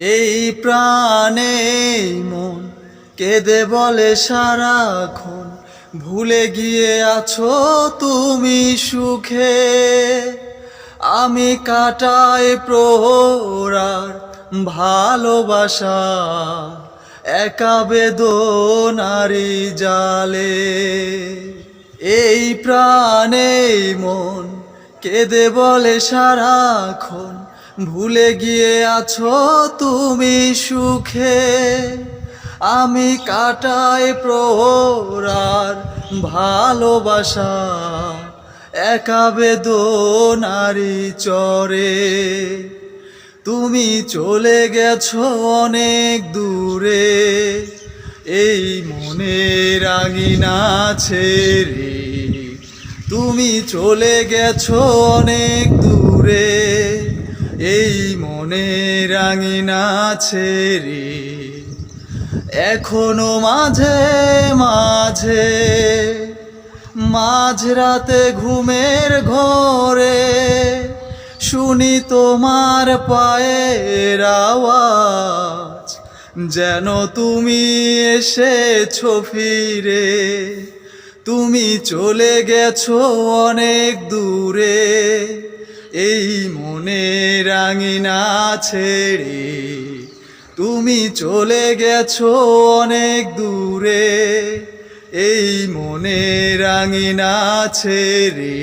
এই প্রাণে মন কেঁদে বলে সারাক্ষণ, ভুলে গিয়ে আছো তুমি সুখে। আমি কাটাই প্রহরার ভালোবাসা, একা বেদনারি জালে। এই প্রাণে মন কেঁদে বলে সারাক্ষণ ভুলে গিয়ে আছো তুমি সুখে। আমি কাটাই প্রহরার ভালোবাসা। একা বেদনারি চরে। তুমি চলে গেছো অনেক দূরে। এই মনের আঙিনা ছেড়ে। তুমি চলে গেছো অনেক দূরে। এই মনের আঙিনা ছেড়ে এখনও মাঝে মাঝে, মাঝরাতে ঘুমের ঘরে শুনি তোমার পায়ের আওয়াজ, যেন তুমি এসেছ ফিরে। তুমি চলে গেছো অনেক দূরে। এই মনের রাঙিনা ছেড়ে তুমি চলে গেছো অনেক দূরে। এই মনের রাঙিনা ছেড়ে